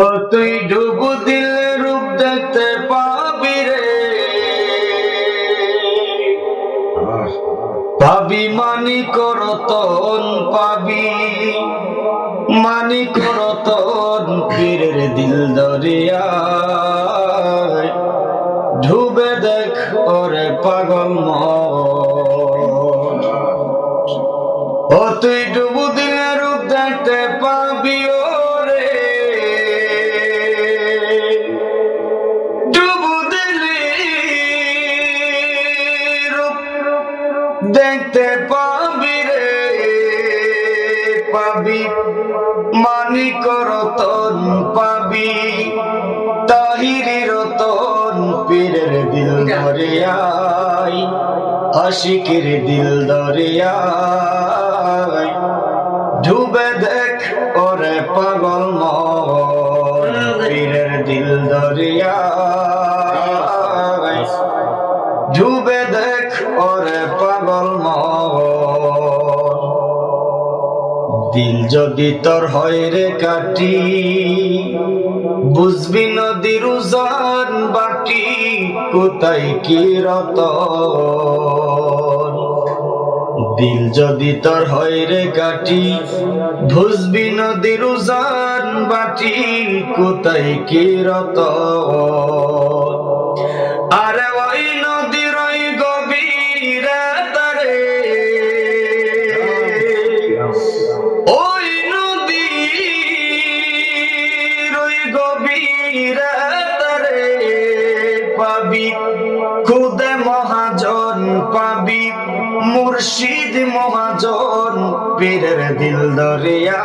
ও তুই ডুবু দিলে রূপ দেখতে পাবি রে। পাবি মানি করতন, পাবি মানি করতন পীরের দিল দরিয়া ডুবে দেখ ওরে পাগল মন। ও তুই দেখতে পাবি রে, পাবি। মানিক রতন পাবি, তাহিরি রতন পীরের দিল দরিয়াই আশিকের দিল দরিয়াই ডুবে দেখ ওরে পাগল মন, পীরের দিল দরিয়াই দিল যদি তোর হয় রে কাটি, বুঝবি নদীর উজান বাটি, কোথায় কি রত দিল যদি তোর হয় রে কাটি, বুঝবি নদীর উজান বাটি, কোথায় কি রত খুদে মহাজন পাবি, মুর্শিদ মহাজন পীরের দিল দরিয়া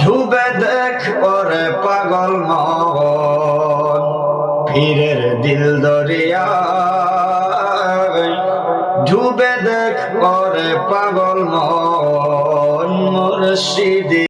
ডুবে দেখ ওরে পাগল মন পীরের দিল দরিয়া ডুবে দেখ ওরে পাগল মন মুর্শিদ